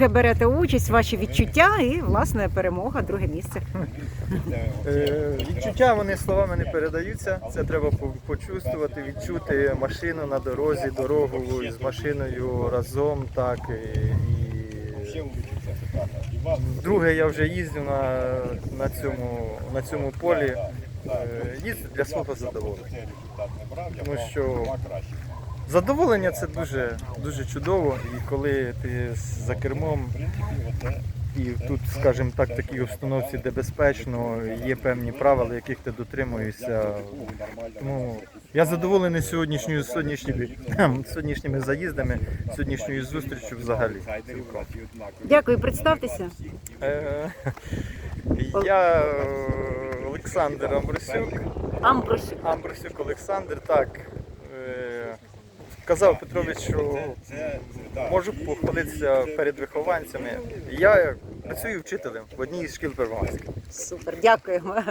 Ви берете участь, ваші відчуття і власне перемога, друге місце. Е, Відчуття вони словами не передаються. Це треба почувствувати, відчути машину на дорозі, дорогу з машиною разом. Так і, і... Друге, я вже їздю на, на, цьому, на цьому полі. Е, Їздю для свого задоволення. Тому що задоволення це дуже, дуже чудово. І коли ти за кермом і тут, скажімо так, в такій обстановці, де безпечно, є певні правила, яких ти дотримуєшся. Тому я задоволений сьогоднішньою сьогоднішніми, сьогоднішніми заїздами, сьогоднішньою зустрічю взагалі. Дякую, представтеся. Е, Я е, Олександр Амбросюк. Амбросюк. Амбросюк Олександр, так. Е, Казав Петрович, що можу похвалитися перед вихованцями. Я працюю вчителем в одній із шкіл Первомайська. Супер, дякуємо.